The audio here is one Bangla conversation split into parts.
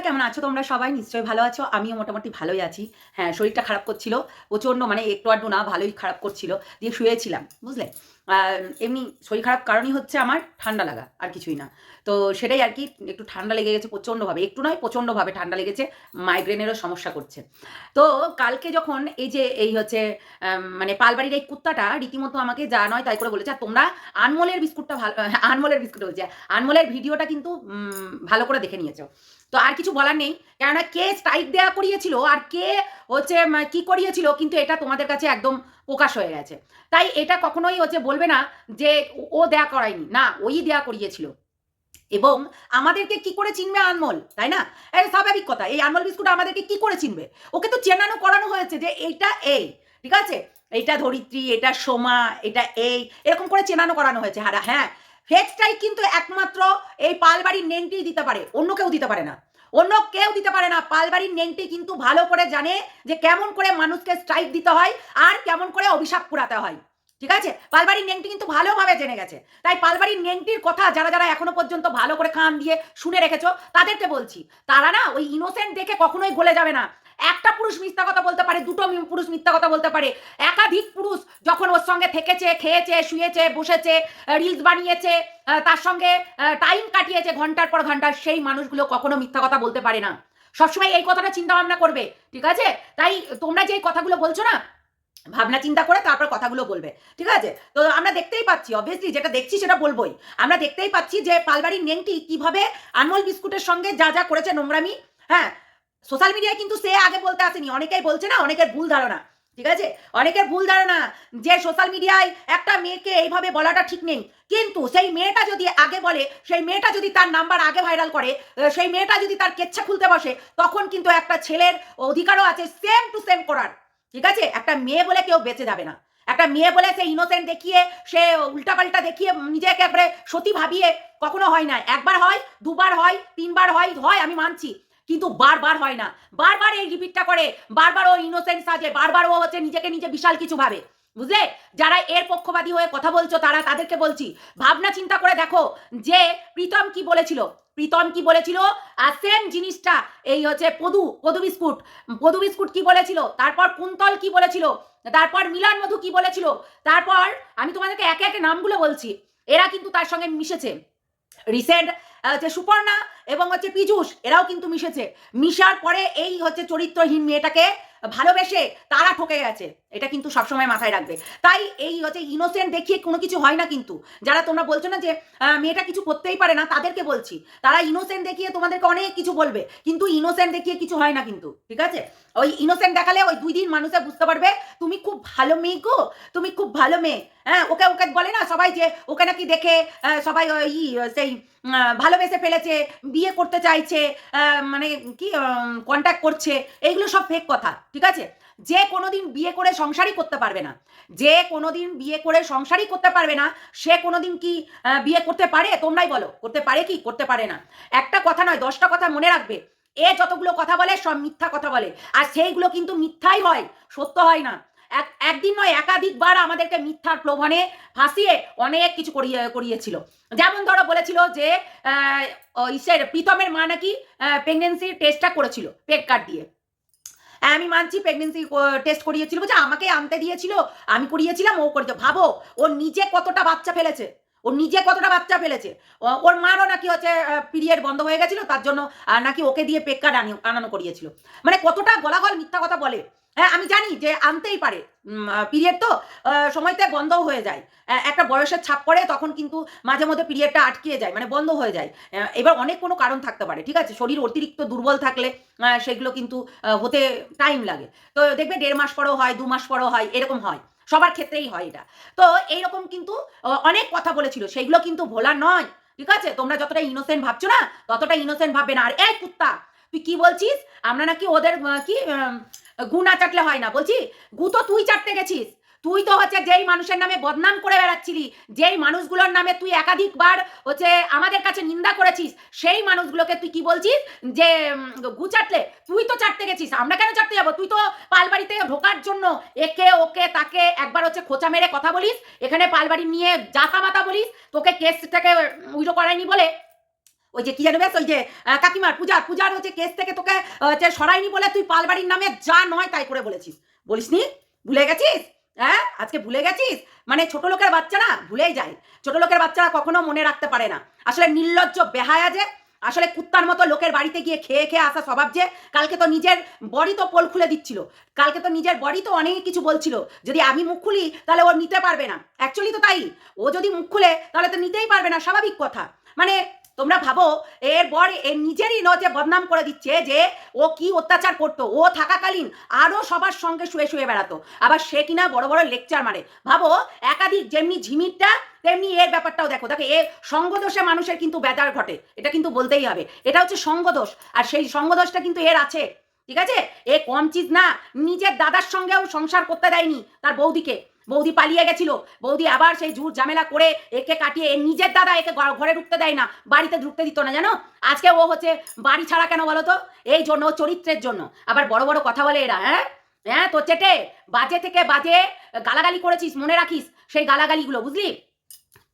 নমস্কার কেমন আছো? তোমরা সবাই নিশ্চয়ই ভালো আছো। আমিও মোটামুটি ভালোই আছি। হ্যাঁ শরীরটা খারাপ করছিল। প্রচণ্ড মানে একটু আধটু না, ভালোই খারাপ করছিল। দিয়ে শুয়েছিলাম, বুঝলে? এমনি শরীর খারাপ কারণই হচ্ছে আমার ঠান্ডা লাগা, আর কিছুই না। তো সেটাই আর কি, একটু ঠান্ডা লেগে গেছে প্রচণ্ডভাবে। একটু নয়, প্রচণ্ডভাবে ঠান্ডা লেগেছে। মাইগ্রেনেরও সমস্যা করছে। তো কালকে যখন এই যে এই হচ্ছে মানে পালবাড়ির এই কুত্তাটা রীতিমতো আমাকে যা নয় তাই করে বলেছে। আর তোমরা আনমোলের বিস্কুটটা ভালো, আনমোলের বিস্কুট বলছে। আনমোলের ভিডিওটা কিন্তু ভালো করে দেখে নিয়েছো। তো আর কিছু বলার নেই। কেননা কে স্ট্রাইক দেওয়া করিয়েছিল আর কে হচ্ছে কি করিয়েছিল কিন্তু এটা তোমাদের কাছে একদম প্রকাশ হয়ে গেছে। তাই এটা কখনোই হচ্ছে বলবে না যে ও- দেয়া করায়নি। না, ওই দেয়া করিয়েছিল। এবং আমাদেরকে কি করে চিনবে আনমোল, তাই না? স্বাভাবিক কথা, এই আনমোল বিস্কুট আমাদেরকে কি করে চিনবে? ওকে তো চেনানো করানো হয়েছে যে এইটা এই ঠিক আছে? এইটা ধরিত্রী, এটা সোমা, এটা এই, এরকম করে চেনানো করানো হয়েছে। হ্যাঁ হ্যাঁ ফেক স্ট্রাইক কিন্তু একমাত্র এই পালবাড়ির নেংটি দিতে পারে, অন্য কেউ দিতে পারে না। অন্য কেউ দিতে পারে না। পালবাড়ির নেংটি কিন্তু ভালো করে জানে যে কেমন করে মানুষকে স্ট্রাইক দিতে হয় আর কেমন করে অভিশাপ পুরাতে হয়। ঠিক আছে? পালবাড়ির নেংটি কিন্তু ভালোভাবে জেনে গেছে। তাই পালবাড়ির নেংটির কথা যারা যারা এখনও পর্যন্ত ভালো করে কান দিয়ে শুনে রেখেছো, তাদেরকে বলছি, তারা না ওই ইনোসেন্ট দেখে কখনোই গলে যাবে না। একটা পুরুষ মিথ্যা কথা বলতে পারে, দুটো পুরুষ মিথ্যা কথা বলতে পারে। একাধিক পুরুষ যখন ওর সঙ্গে থেকেছে, খেয়েছে, শুয়েছে, বসেছে রিলস বানিয়েছে তার সঙ্গে টাইম কাটিয়েছে ঘণ্টার পর ঘণ্টা, সেই মানুষগুলো কখনো মিথ্যা কথা বলতে পারে না। সবসময় এই কথাটা চিন্তা ভাবনা করবে, ঠিক আছে? তাই তোমরা যে কথাগুলো বলছো না ভাবনা চিন্তা করে তারপর কথাগুলো বলবে, ঠিক আছে? তো আমরা দেখতেই পাচ্ছি অবভিয়াসলি যেটা দেখছি সেটা বলবোই। আমরা দেখতেই পাচ্ছি যে পালবাড়ির নেংটি কীভাবে আনমোল বিস্কুটের সঙ্গে যা যা করেছে নোংরামি হ্যাঁ? সোশ্যাল মিডিয়ায় কিন্তু সে আগে বলতে আসেনি, অনেকেই বলছে না, অনেকের ভুল ধারণা, ঠিক আছে? অনেকের ভুল ধারণা যে সোশ্যাল মিডিয়ায় একটা মেয়েকে এইভাবে বলাটা ঠিক নেই। কিন্তু সেই মেয়েটা যদি আগে বলে, সেই মেয়েটা যদি তার নাম্বার আগে ভাইরাল করে সেই মেয়েটা যদি তার কেচ্ছা খুলতে বসে, তখন কিন্তু একটা ছেলের অধিকারও আছে সেম টু সেম করার। ঠিক আছে? একটা মেয়ে বলে কেউ বেঁচে যাবে না। একটা মেয়ে বলে সে ইনোসেন্ট দেখিয়ে, সে উল্টাপাল্টা দেখিয়ে নিজেকে একবারে সতী ভাবিয়ে কখনো হয় না। একবার হয়, দুবার হয়, তিনবার হয় হয়, আমি মানছি। কিন্তু বারবার হয় না। বারবার এই রিপিটটা করে, বারবার ও ইনোসেন্ট সাজে, বারবার ও হচ্ছে নিজেকে নিজে বিশাল কিছু ভাবে। বুঝলে? যারা এর পক্ষপাতী হয়ে কথা বলছো, তারা তাদেরকে বলছি, ভাবনা চিন্তা করে দেখো যে প্রীতম কি বলেছিল? প্রীতম কি বলেছিল? আর সেম জিনিসটা, এই হচ্ছে পদু পদু বিস্কুট। পদু বিস্কুট কি বলেছিল? তারপর কুন্তল কি বলেছিল? তারপর মিলন মধু কি বলেছিল? তারপর আমি তোমাদেরকে একে একে নামগুলো বলছি। এরা কিন্তু তার সঙ্গে মিশেছে। রিসেন্ট হচ্ছে সুপর্ণা এবং হচ্ছে পীযুষ, এরাও কিন্তু মিশেছে। মিশার পরে এই হচ্ছে চরিত্রহীন মেয়েটাকে ভালোবেসে তারা ঠকে গেছে। এটা কিন্তু সবসময় মাথায় রাখবে। তাই এই হচ্ছে ইনোসেন্ট দেখিয়ে কোনো কিছু হয় না কিন্তু। যারা তোমরা বলছো না যে মেয়েটা কিছু করতেই পারে না, তাদেরকে বলছি। তারা ইনোসেন্ট দেখিয়ে তোমাদেরকে অনেক কিছু বলবে। কিন্তু ইনোসেন্ট দেখিয়ে কিছু হয় না কিন্তু। ঠিক আছে? ওই ইনোসেন্ট দেখালে ওই দুই দিন মানুষে বুঝতে পারবে, তুমি খুব ভালো মেয়ে গো, তুমি খুব ভালো মেয়ে। হ্যাঁ ওকে ওকে বলে না সবাই যে, ওকে নাকি দেখে সবাই ওই সেই ভালোবেসে ফেলেছে, বিয়ে করতে চাইছে মানে কি কন্ট্যাক্ট করছে, এইগুলো সব ফেক কথা। ঠিক আছে? যে কোনোদিন বিয়ে করে সংসারই করতে পারবে না। যে কোনোদিন বিয়ে করে সংসারই করতে পারবে না, সে কোনোদিন কি বিয়ে করতে পারে? তোমরাই বলো। করতে পারে কি? করতে পারে না। একটা কথা নয়, দশটা কথা মনে রাখবে। এ যতগুলো কথা বলে, সব মিথ্যা কথা বলে। আর সেইগুলো কিন্তু মিথ্যাই হয়, সত্য হয় না। এক, একদিন নয়, একাধিকবার আমাদেরকে মিথ্যার প্রলোভনে ফাঁসিয়ে অনেক কিছু করিয়ে, করিয়েছিল। যেমন ধরো বলেছিল যে ইসের প্রীতমের মা নাকি প্রেগনেন্সির টেস্টটা করেছিল পেট কার্ড দিয়ে। আমি মানছি প্রেগনেন্সি টেস্ট করিয়েছিল বলছে, আমাকে আনতে দিয়েছিল, আমি করিয়েছিলাম, ও করেছে ভাবো, ও নিজে কতটা বাচ্চা ফেলেছে ওর নিজে কতটা বাচ্চা ফেলেছে। ওর মারও নাকি হচ্ছে পিরিয়ড বন্ধ হয়ে গেছিল, তার জন্য নাকি ওকে দিয়ে পেক আনানো করিয়েছিল। মানে কতটা গলাগল মিথ্যা কথা বলে। হ্যাঁ আমি জানি যে আনতেই পারে। পিরিয়ড তো সময়তে বন্ধও হয়ে যায়। একটা বয়সের ছাপ পড়ে তখন কিন্তু মাঝে মধ্যে পিরিয়ডটা আটকিয়ে যায় মানে বন্ধ হয়ে যায়। এবার অনেক কোনো কারণ থাকতে পারে, ঠিক আছে? শরীর অতিরিক্ত দুর্বল থাকলে সেগুলো কিন্তু হতে টাইম লাগে। তো দেখবে দেড় মাস পরেও হয়, দু মাস পরেও হয়, এরকম হয়। সবার ক্ষেত্রেই হয় এটা। তো এইরকম কিন্তু অনেক কথা বলেছিল। সেগুলো কিন্তু ভোলা নয়, ঠিক আছে? তোমরা যতটা ইনোসেন্ট ভাবছ না, ততটা ইনোসেন্ট ভাববে না। আর এই কুত্তা, তুই কি বলছিস? আমরা নাকি ওদের কি গু না চাটলে হয় না, বলছি? গু তো তুই চাটতে গেছিস। তুই তো হচ্ছে যেই মানুষের নামে বদনাম করে বেড়াচ্ছিলি, যেই মানুষগুলোর নামে তুই একাধিকবার হচ্ছে আমাদের কাছে নিন্দা করেছিস, সেই মানুষগুলোকে তুই কি বলছিস? যে গু চাটলে, তুই তো চাটতে গেছিস, আমরা কেন চাটতে যাব? তুই তো পালবাড়িতে ঢোকার জন্য একে ওকে তাকে একবার হচ্ছে খোঁচা মেরে কথা বলিস, এখানে পালবাড়ি নিয়ে জাতা মাতা বলিস, তোকে কেস থেকে উইরো করায়নি বলে ওই যে কি জানো বেশ ওই যে কাকিমার পূজার পূজার হচ্ছে কেস থেকে তোকে হচ্ছে সরাইনি বলে তুই পালবাড়ির নামে যা নয় তাই করে বলেছিস। বলিসনি? ভুলে গেছিস? হ্যাঁ? আজকে ভুলে গেছিস? মানে ছোট লোকের বাচ্চা না ভুলেই যায়। ছোট লোকের বাচ্চারা কখনো মনে রাখতে পারে না। আসলে নির্লজ্জ বেহায়া যে, আসলে কুত্তার মতো লোকের বাড়িতে গিয়ে খেয়ে খেয়ে আসা স্বভাব যে, কালকে তো নিজের বডি তো পোল খুলে দিচ্ছিল। কালকে তো নিজের বডি তো অনেক কিছু বলছিল। যদি আমি মুখ খুলি, তাহলে ও নিতে পারবে না। অ্যাকচুয়ালি তো তাই। ও যদি মুখ খুলে, তাহলে তো নিতেই পারবে না। স্বাভাবিক কথা। মানে তোমরা ভাবো, এর বর এর নিজেরই নজে বদনাম করে দিচ্ছে যে ও কি অত্যাচার করতো। ও থাকাকালীন আরও সবার সঙ্গে শুয়ে শুয়ে বেড়াতো। আবার সে কিনা বড় বড় লেকচার মারে। ভাবো, একাধিক যেমনি ঝিমিরটা, তেমনি এর ব্যাপারটাও দেখো। দেখো, এ সঙ্গদোষে মানুষের কিন্তু বেদার ঘটে। এটা কিন্তু বলতেই হবে। এটা হচ্ছে সঙ্গদোষ। আর সেই সঙ্গদোষটা কিন্তু এর আছে। ঠিক আছে? এ কম চিজ না, নিজের দাদার সঙ্গেও সংসার করতে দেয়নি তার বৌদিকে। বৌদি পালিয়ে গেছিল। বৌদি আবার সেই ঝুট ঝামেলা করে একে কাটিয়ে নিজের দাদা একে ঘরে ঢুকতে দেয় না, বাড়িতে ঢুকতে দিত না, জানো? আজকে ও হচ্ছে বাড়ি ছাড়া কেন বলো তো? এই জন্য, চরিত্রের জন্য। আবার বড় বড় কথা বলে এরা হ্যাঁ? হ্যাঁ তো চেটে, বাজে থেকে বাজে গালাগালি করেছিস, মনে রাখিস সেই গালাগালিগুলো, বুঝলি?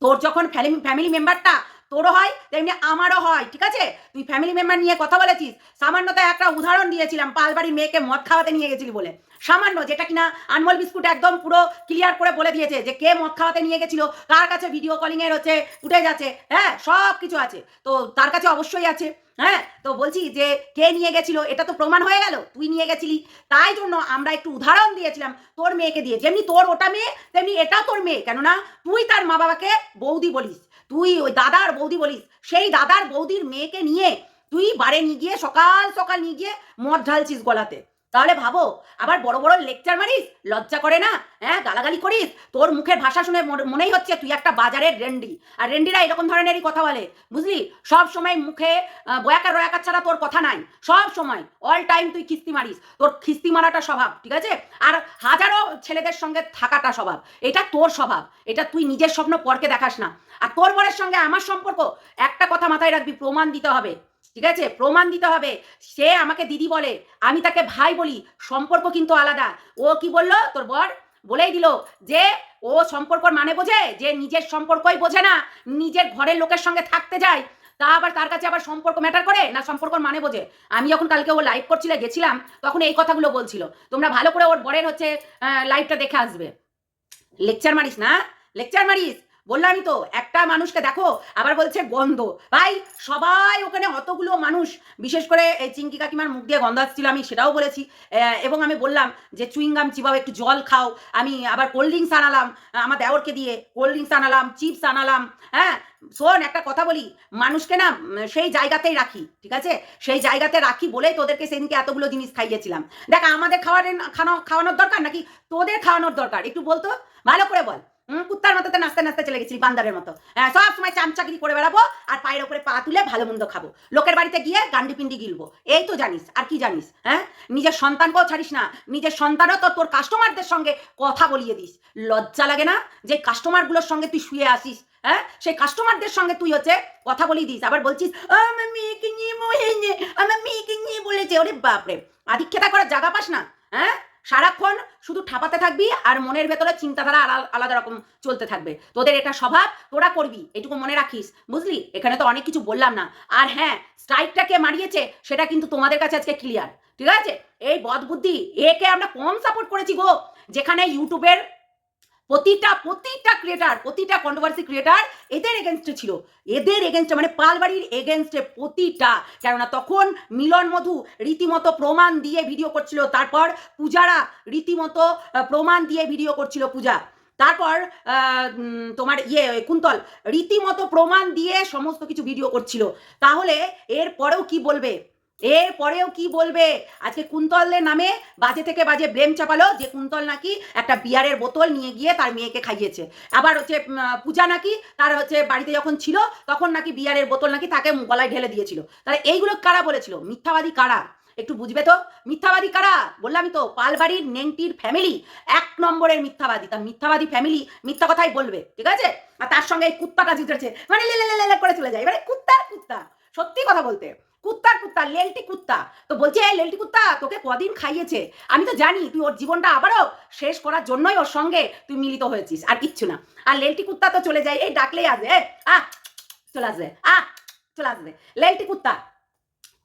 তোর যখন ফ্যামিলি মেম্বারটা তোরও হয়, তেমনি আমারও হয়, ঠিক আছে? তুই ফ্যামিলি মেম্বার নিয়ে কথা বলেছিস, সামান্যতা একটা উদাহরণ দিয়েছিলাম, পালবাড়ির মেয়েকে মদ খাওয়াতে নিয়ে গেছিলি বলে। সামান্য যেটা কিনা আনমোল বিস্কুট একদম পুরো ক্লিয়ার করে বলে দিয়েছে যে কে মদ খাওয়াতে নিয়ে গেছিল, কার কাছে ভিডিও কলিং এর হচ্ছে উঠে যাচ্ছে হ্যাঁ সব কিছু আছে। তো তার কাছে অবশ্যই আছে হ্যাঁ? তো বলছি যে কে নিয়ে গেছিল, এটা তো প্রমাণ হয়ে গেল, তুই নিয়ে গেছিলি। তাই জন্য আমরা একটু উদাহরণ দিয়েছিলাম, তোর মেয়েকে দিয়ে। যেমনি তোর ওটা মেয়ে, তেমনি এটাও তোর মেয়ে, কেননা তুই তার মা বাবাকে বৌদি বলিস। তুই ওই দাদার বৌদি বলিস, সেই দাদার বৌদির মেয়েকে নিয়ে তুই বারে নিয়ে গিয়ে সকাল সকাল নিয়ে গিয়ে মদ ঢালছিস গলাতে। তাহলে ভাবো, আবার বড় বড় লেকচার মারিস, লজ্জা করে না? হ্যাঁ গালাগালি করিস? তোর মুখের ভাষা শুনে মনে- মনেই হচ্ছে তুই একটা বাজারের রেন্ডি। আর রেন্ডিরা এরকম ধরনেরই কথা বলে, বুঝলি? সব সময় মুখে বয়াকার রয়াকার ছাড়া তোর কথা নাই। সব সময় অল টাইম তুই খিস্তি মারিস। তোর খিস্তি মারাটা স্বভাব, ঠিক আছে? আর হাজারো ছেলেদের সঙ্গে থাকাটা স্বভাব, এটা তোর স্বভাব, এটা তুই নিজের স্বপ্ন পরকে দেখাস না। আর তোর বরের সঙ্গে আমার সম্পর্ক, একটা কথা মাথায় রাখবি, প্রমাণ দিতে হবে। ঠিক আছে? প্রমাণ দিতে হবে। সে আমাকে দিদি বলে। আমি তাকে ভাই বলি। সম্পর্ক কিন্তু আলাদা। ও কি বলল? তোর বর বলেই দিল যে, ও সম্পর্কর মানে বোঝে যে, নিজের সম্পর্কই বোঝে না। নিজের ঘরের লোকের সঙ্গে থাকতে যায়। তা আবার তার কাছে আবার সম্পর্ক ম্যাটার করে না সম্পর্ক মানে বোঝে? আমি যখন কালকে ও লাইভ করছিলে, গেছিলাম, তখন এই কথাগুলো বলছিল। তোমরা ভালো করে ওর বরের হচ্ছে লাইভটা দেখে আসবে। লেকচার মারিস না? লেকচার মারিস? বললামই তো, একটা মানুষকে দেখো, আবার বলছে গন্ধ। ভাই, সবাই ওখানে অতগুলো মানুষ, বিশেষ করে এই চিঙ্কি কাকিমার মুখ দিয়ে গন্ধ আসছিল, আমি সেটাও বলেছি। এবং আমি বললাম যে চুইংগাম চিবাও, একটু জল খাও। আমি আবার কোল্ড ড্রিঙ্কস আনালাম আমার দেওরকে দিয়ে কোল্ড ড্রিঙ্কস আনালাম, চিপস আনালাম হ্যাঁ? শোন, একটা কথা বলি, মানুষকে না সেই জায়গাতেই রাখি, ঠিক আছে? সেই জায়গাতে রাখি বলেই তোদেরকে সেদিনকে এতগুলো জিনিস খাইয়েছিলাম। দেখ, আমাদের খাওয়ার খাওয়ানোর দরকার নাকি তোদের খাওয়ানোর দরকার? একটু বলতো? ভালো করে বল। কুত্তার মতো তো নাচতে নাচতে চলে গেছিলি বান্দারের মতো। হ্যাঁ সব সময় চামচাগিরি করে বেড়াবো আর পায়ের উপরে পা তুলে ভালো মন্দ খাব। লোকের বাড়িতে গিয়ে গান্ডি পিন্ডি গিলবো। এই তো জানিস, আর কি জানিস হ্যাঁ? নিজের সন্তানকেও ছাড়িস না। নিজের সন্তানও তো তোর কাস্টমারদের সঙ্গে কথা বলিয়ে দিস। লজ্জা লাগে না যে কাস্টমারগুলোর সঙ্গে তুই শুয়ে আসিস হ্যাঁ? সেই কাস্টমারদের সঙ্গে তুই হচ্ছে কথা বলিয়ে দিস। আবার বলছিস আমার মেয়েকে নিয়ে আমার মেয়েকে নিয়ে বলেছে। ওরে বাপরে! আধিক্ষেতা করার জায়গা পাস না হ্যাঁ? সারাক্ষণ শুধু ঠাপাতে থাকবি আর মনের ভেতরে চিন্তাধারা আলাদা রকম চলতে থাকবে। তোদের এটা স্বভাব, তোরা করবি, এটুকু মনে রাখিস, বুঝলি? এখানে তো অনেক কিছু বললাম না। আর হ্যাঁ স্ট্রাইকটা কে মারিয়েছে সেটা কিন্তু তোমাদের কাছে আজকে ক্লিয়ার ঠিক আছে? এই বদ বুদ্ধি একে আমরা কম সাপোর্ট করেছি গো। যেখানে ইউটিউবের প্রতিটা প্রতিটা ক্রিয়েটার প্রতিটা কন্ট্রোভার্সি ক্রিয়েটার এদের এগেনস্টে ছিল। এদের এগেনস্টে মানে পালবাড়ির এগেনস্টে প্রতিটা। কেননা তখন মিলন মধু রীতিমতো প্রমাণ দিয়ে ভিডিও করছিল, তারপর পূজারা রীতিমতো প্রমাণ দিয়ে ভিডিও করছিল পূজা। তারপর তোমার ইয়ে কুন্তল রীতিমতো প্রমাণ দিয়ে সমস্ত কিছু ভিডিও করছিল। তাহলে এর পরেও কি বলবে? এর পরেও কি বলবে? আজকে কুন্তলের নামে বাজে থেকে বাজে ব্লেম চাপালো যে কুন্তল নাকি একটা বিয়ারের বোতল নিয়ে গিয়ে তার মেয়েকে খাইয়েছে। আবার হচ্ছে পূজা নাকি তার হচ্ছে বাড়িতে যখন ছিল, তখন নাকি বিয়ারের বোতল নাকি তাকে গলায় ঢেলে দিয়েছিল। তাহলে এইগুলো কারা বলেছিল? মিথ্যাবাদী কারা? একটু বুঝবে তো? মিথ্যাবাদী কারা? বললামই তো, পালবাড়ির নেংটির ফ্যামিলি এক নম্বরের মিথ্যাবাদী। তা মিথ্যাবাদী ফ্যামিলি মিথ্যা কথাই বলবে, ঠিক আছে? আর তার সঙ্গে এই কুত্তাটা জিতেছে। মানে লে লে করে চলে যায়। মানে কুত্তার কুত্তা। সত্যি কথা বলতে। কুত্তার কুত্তা, লেলটি কুত্তা। তো বলছে, এই লেলটি কুত্তা, তোকে কদিন খাইয়েছে? আমি তো জানি, তুই ওর জীবনটা আবারও শেষ করার জন্যই ওর সঙ্গে তুই মিলিত হয়েছিস, আর কিচ্ছু না। আর লেলটি কুত্তা তো চলে যায়, এই ডাকলেই আসবে আহ, চলে আসবে, আহ, চলে আসবে। লেলটি কুত্তা,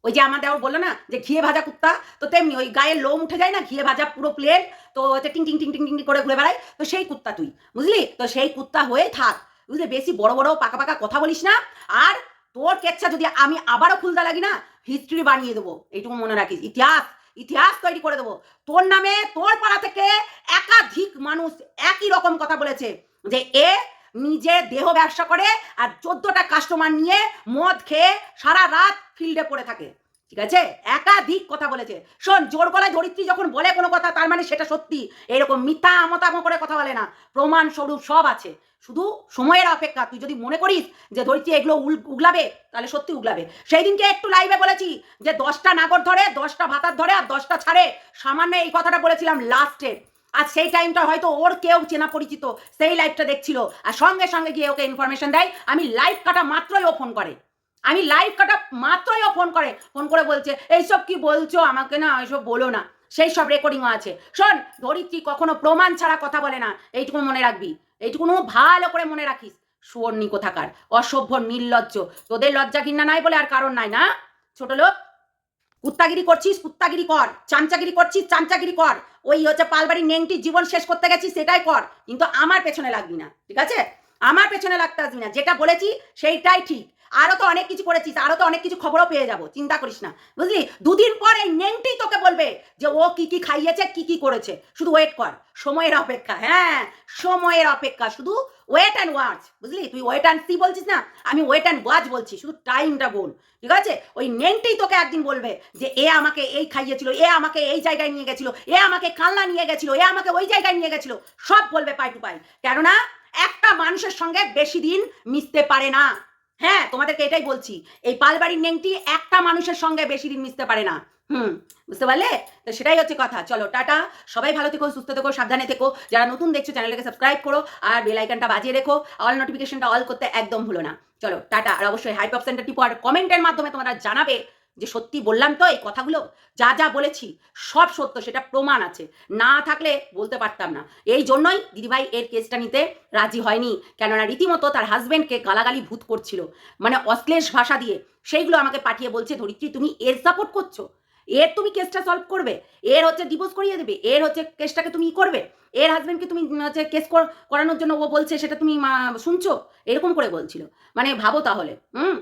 ওই যে আমাদের বলল না, যে ঘিয়ে ভাজা কুত্তা, তো তেমনি ওই গায়ের লোম উঠে যায় না, ঘিয়ে ভাজা পুরো প্লেন তো হচ্ছে টিং টিং টিং টিং টিং করে ঘুরে বেড়ায়। তো সেই কুত্তা তুই, বুঝলি? তো সেই কুত্তা হয়ে থাক, বুঝলি? বেশি বড় বড় পাকা পাকা কথা বলিস না, আর তোর কেচ্ছা যদি আমি আবারও খুলতে লাগি না হিস্ট্রি বানিয়ে দেবো। এইটুকু মনে রাখিস। ইতিহাস ইতিহাস তৈরি করে দেবো। তোর নামে, তোর পাড়া থেকে একাধিক মানুষ একই রকম কথা বলেছে যে, এ নিজে দেহ ব্যবসা করে আর চোদ্দটা কাস্টমার নিয়ে মদ খেয়ে সারা রাত ফিল্ডে পড়ে থাকে। ঠিক আছে? একাধিক কথা বলেছে। শোন, জোর গলায় ধরিত্রী যখন বলে কোনো কথা, তার মানে সেটা সত্যি। এরকম মিথ্যা আমতাম করে কথা বলে না। প্রমাণ স্বরূপ সব আছে। শুধু সময়ের অপেক্ষা। তুই যদি মনে করিস যে ধরিত্রী এগুলো উগলাবে, তাহলে সত্যি উগলাবে। সেই দিনকে একটু লাইভে বলেছি যে দশটা নাগর ধরে, দশটা ভাতার ধরে আর দশটা ছাড়ে, সামান্য এই কথাটা বলেছিলাম লাস্টে আর সেই টাইমটা হয়তো ওর কেউ চেনা পরিচিত সেই লাইভটা দেখছিল। আর সঙ্গে সঙ্গে গিয়ে ওকে ইনফরমেশন দেয়। আমি লাইভ কাটা মাত্রই ও ফোন করে। আমি লাইভ কাটা মাত্রই ও ফোন করে ফোন করে বলছে, এইসব কি বলছো? আমাকে না এইসব বলো না। সেই সব রেকর্ডিংও আছে। শোন, ধরিত্রী কখনো প্রমাণ ছাড়া কথা বলে না। এইটুকু মনে রাখবি। এইটুকুনো ভালো করে মনে রাখিস। সুবর্ণী কোথাকার? অসভ্য, নির্লজ্জ। তোদের লজ্জা কিনা নাই বলে আর কারণ নাই, না? ছোট লোক, কুত্তাগিরি করছিস? কুত্তাগিরি কর। চামচাগিরি করছিস? চামচাগিরি কর। ওই হচ্ছে পালবাড়ির নেংটির জীবন শেষ করতে গেছিস, সেটাই কর। কিন্তু আমার পেছনে লাগবি না, ঠিক আছে? আমার পেছনে লাগতে আসবি না। যেটা বলেছি, সেইটাই ঠিক। আরও তো অনেক কিছু করেছিস, আরও তো অনেক কিছু খবরও পেয়ে যাব, চিন্তা করিস না। বুঝলি? দুদিন পর এই নেংটি তোকে বলবে যে ও কি কি খাইয়েছে, কি কি করেছে। শুধু ওয়েট কর, সময়ের অপেক্ষা হ্যাঁ সময়ের অপেক্ষা, শুধু ওয়েট অ্যান্ড ওয়াচ বুঝলি? তুই ওয়েট অ্যান্ড সি বলছিস না, আমি ওয়েট অ্যান্ড ওয়াচ বলছি, শুধু টাইমটা বল, ঠিক আছে? ওই নেংটেই তোকে একদিন বলবে যে, এ আমাকে এই খাইয়েছিল, এ আমাকে এই জায়গায় নিয়ে গেছিল, এ আমাকে কাল্লা নিয়ে গেছিল, এ আমাকে ওই জায়গায় নিয়ে গেছিল। সব বলবে পাই টু পাই। কেননা, একটা মানুষের সঙ্গে বেশি দিন মিশতে পারে না। হ্যাঁ তোমাদেরকে এটাই বলছি। এই পালবাড়ির নেংটি একটা মানুষের সঙ্গে বেশি দিন মিশতে পারে না। হুম, বুঝতে পারলে? তো সেটাই হচ্ছে কথা। চলো, টাটা। সবাই ভালো থেকো, সুস্থ থেকো, সাবধানে থেকো। যারা নতুন দেখছ, চ্যানেলটাকে সাবস্ক্রাইব করো আর বেল আইকনটা বাজিয়ে রেখো। অল নোটিফিকেশনটা অল করতে একদম ভুলো না। চলো, টাটা। আর অবশ্যই হাইপ অপশনটা টিপো আর কমেন্টের মাধ্যমে তোমরা জানাবে যে সত্যি বললাম তো এই কথাগুলো, যা যা বলেছি সব সত্য, সেটা প্রমাণ আছে। না থাকলে বলতে পারতাম না। এই জন্যই দিদিভাই এর কেসটা নিতে রাজি হয়নি। কেননা রীতিমতো তার হাজব্যান্ডকে গালাগালি ভূত করছিল। মানে অশ্লেষ ভাষা দিয়ে। সেইগুলো আমাকে পাঠিয়ে বলছে, ধরিত্রী, তুমি এর সাপোর্ট করছ। এর তুমি কেসটা সলভ করবে। এর হচ্ছে ডিভোর্স করিয়ে দেবে। এর হচ্ছে কেসটাকে তুমি ই করবে। এর হাজবেন্ডকে তুমি হচ্ছে কেস করানোর জন্য ও বলছে, সেটা তুমি শুনছো? এরকম করে বলছিল। মানে ভাবো তাহলে। হুম?